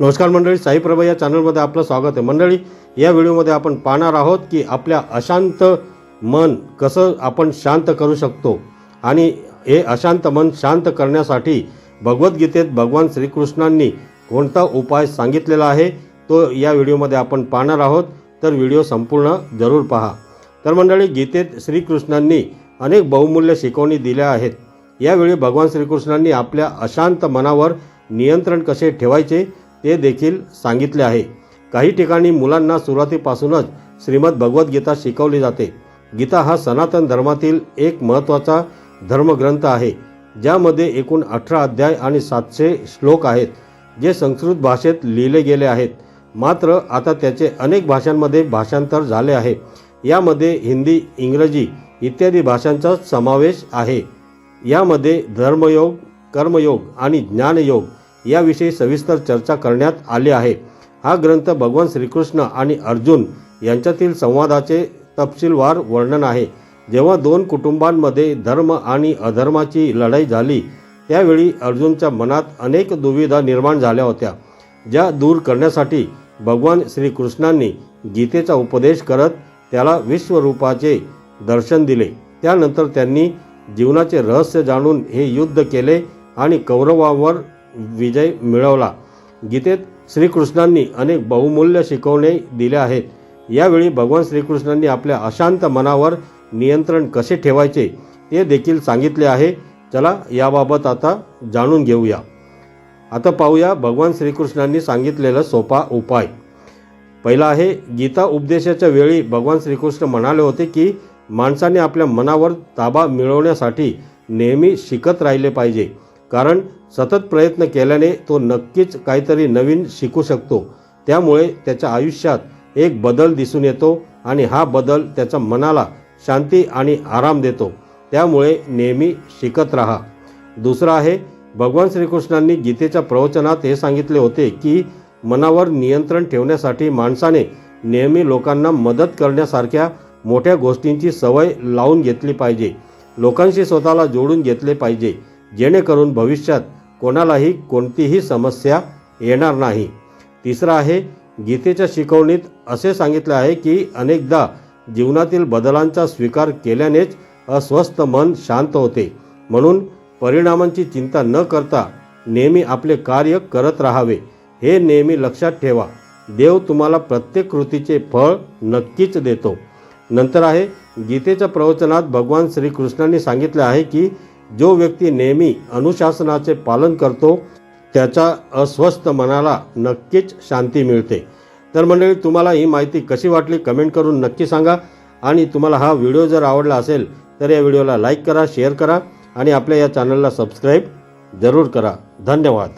नमस्कार मंडळी साईप्रभा या चॅनलमध्ये आपलं स्वागत आहे. मंडळी या व्हिडिओमध्ये आपण पाहणार आहोत की आपल्या अशांत मन कसं आपण शांत करू शकतो आणि हे अशांत मन शांत करण्यासाठी भगवद्गीतेत भगवान श्रीकृष्णांनी कोणता उपाय सांगितलेला आहे तो या व्हिडिओमध्ये आपण पाहणार आहोत. तर व्हिडिओ संपूर्ण जरूर पहा. तर मंडळी गीतेत श्रीकृष्णांनी अनेक बहुमूल्य शिकवणी दिल्या आहेत. यावेळी भगवान श्रीकृष्णांनी आपल्या अशांत मनावर नियंत्रण कसे ठेवायचे ते देखील सांगितले आहे. काही ठिकाणी मुलांना सुरुवातीपासूनच श्रीमद भगवद्गीता शिकवली जाते. गीता हा सनातन धर्मातील एक महत्त्वाचा धर्मग्रंथ आहे ज्यामध्ये एकूण अठरा अध्याय आणि सातशे श्लोक आहेत जे संस्कृत भाषेत लिहिले गेले आहेत. मात्र आता त्याचे अनेक भाषांमध्ये भाषांतर झाले आहे. यामध्ये हिंदी इंग्रजी इत्यादी भाषांचा समावेश आहे. यामध्ये धर्मयोग कर्मयोग आणि ज्ञानयोग याविषयी सविस्तर चर्चा करण्यात आली आहे. हा ग्रंथ भगवान श्रीकृष्ण आणि अर्जुन यांच्यातील संवादाचे तपशीलवार वर्णन आहे. जेव्हा दोन कुटुंबांमध्ये धर्म आणि अधर्माची लढाई झाली त्यावेळी अर्जुनच्या मनात अनेक दुविधा निर्माण झाल्या होत्या ज्या दूर करण्यासाठी भगवान श्रीकृष्णांनी गीतेचा उपदेश करत त्याला विश्वरूपाचे दर्शन दिले. त्यानंतर त्यांनी जीवनाचे रहस्य जाणून हे युद्ध केले आणि कौरवावर विजय मिळवला. गीतेत श्रीकृष्णांनी अनेक बहुमूल्य शिकवणे दिल्या आहेत. यावेळी भगवान श्रीकृष्णांनी आपल्या अशांत मनावर नियंत्रण कसे ठेवायचे ते देखील सांगितले आहे. चला याबाबत आता जाणून घेऊया. आता पाहूया भगवान श्रीकृष्णांनी सांगितलेला सोपा उपाय. पहिला आहे गीता उपदेशाच्या वेळी भगवान श्रीकृष्ण म्हणाले होते की माणसाने आपल्या मनावर ताबा मिळवण्यासाठी नेहमी शिकत राहिले पाहिजे. कारण सतत प्रयत्न केल्याने तो नक्कीच काहीतरी नवीन शिकू शकतो. त्यामुळे त्याच्या आयुष्यात एक बदल दिसून येतो आणि हा बदल त्याच्या मनाला शांती आणि आराम देतो. त्यामुळे नेहमी शिकत राहा. दुसरं आहे भगवान श्रीकृष्णांनी गीतेच्या प्रवचनात हे सांगितले होते की मनावर नियंत्रण ठेवण्यासाठी माणसाने नेहमी लोकांना मदत करण्यासारख्या मोठ्या गोष्टींची सवय लावून घेतली पाहिजे. लोकांशी स्वतःला जोडून घेतले पाहिजे. जेणेकरून भविष्यात कोणालाही कोणतीही समस्या येणार नाही. तिसरं आहे गीतेच्या शिकवणीत असे सांगितले आहे की अनेकदा जीवनातील बदलांचा स्वीकार केल्यानेच अस्वस्थ मन शांत होते. म्हणून परिणामांची चिंता न करता नेहमी आपले कार्य करत राहावे. हे नेहमी लक्षात ठेवा. देव तुम्हाला प्रत्येक कृतीचे फळ नक्कीच देतो. नंतर आहे गीतेच्या प्रवचनात भगवान श्रीकृष्णांनी सांगितले आहे की जो व्यक्ती नेहमी अनुशासनाचे पालन करतो त्याच्या अस्वस्थ मनाला नक्कीच शांती मिळते. तर मंडळी तुम्हाला ही माहिती कशी वाटली कमेंट करून नक्की सांगा. आणि तुम्हाला हा व्हिडिओ जर आवडला असेल तर या व्हिडिओला लाईक करा शेअर करा आणि आपल्या या चॅनलला सबस्क्राईब जरूर करा. धन्यवाद.